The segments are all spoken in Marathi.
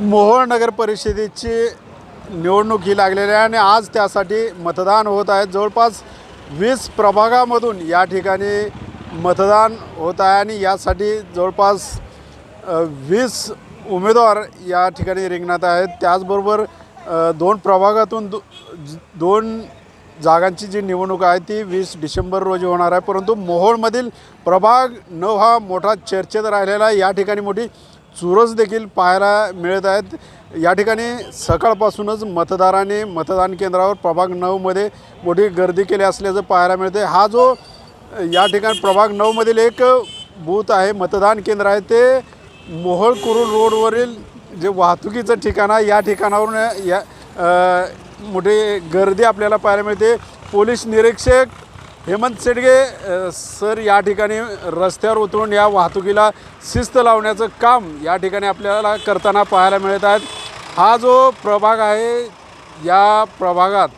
मोहोळ नगर परिषदेची निवडणूक ही लागलेली आहे आणि आज त्यासाठी मतदान होत आहे. जवळपास वीस प्रभागामधून या ठिकाणी मतदान होत आहे आणि यासाठी जवळपास वीस उमेदवार या ठिकाणी रिंगणात आहेत. त्याचबरोबर दोन प्रभागातून दो दोन जागांची जी निवडणूक आहे ती वीस डिसेंबर रोजी होणार आहे. परंतु मोहोळमधील प्रभाग नऊ हा मोठा चर्चेत राहिलेला आहे. या ठिकाणी मोठी चुरस देखील पाहायला मिळत आहेत. या ठिकाणी सकाळपासूनच मतदाराने मतदान केंद्रावर प्रभाग नऊमध्ये मोठी गर्दी केली असल्याचं पाहायला मिळते हा जो या ठिकाणी प्रभाग नऊमधील एक बूथ आहे मतदान केंद्र आहे ते मोहोळ कुरुल रोडवरील जे वाहतुकीचं ठिकाण आहे या ठिकाणावरून या मोठी गर्दी आपल्याला पाहायला मिळते. पोलीस निरीक्षक हेमंत शेडगे सर या ठिकाणी रस्त्यावर उतरून या वाहतुकीला शिस्त लावण्याचं काम या ठिकाणी आपल्याला करताना पाहायला मिळत आहेत. हा जो प्रभाग आहे या प्रभागात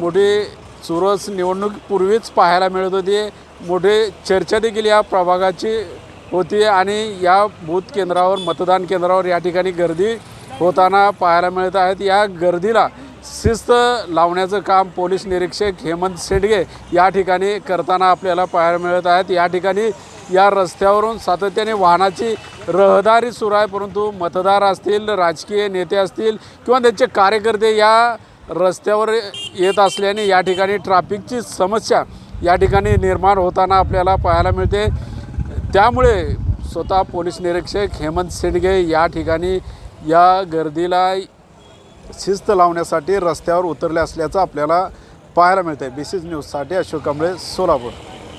मोठी चुरस निवडणुकीपूर्वीच पाहायला मिळत होती. मोठी चर्चा देखील या प्रभागाची होती आणि या बूथ केंद्रावर मतदान केंद्रावर या ठिकाणी गर्दी होताना पाहायला मिळत आहेत. या गर्दीला शिस्त लावण्याचं काम पोलीस निरीक्षक हेमंत शेडगे या ठिकाणी करताना आपल्याला पाहायला मिळत आहेत. या ठिकाणी या रस्त्यावरून सातत्याने वाहनाची रहदारी सुरू आहे परंतु मतदार असतील राजकीय नेते असतील किंवा त्यांचे कार्यकर्ते या रस्त्यावर येत असल्याने या ठिकाणी ट्रॅफिकची समस्या या ठिकाणी निर्माण होताना आपल्याला पाहायला मिळते. त्यामुळे स्वतः पोलीस निरीक्षक हेमंत शेडगे या ठिकाणी या गर्दीला शिस्त लावण्यासाठी रस्त्यावर उतरले असल्याचं आपल्याला पाहायला मिळतं आहे बी सी न्यूजसाठी अशोक कांबळे सोलापूर.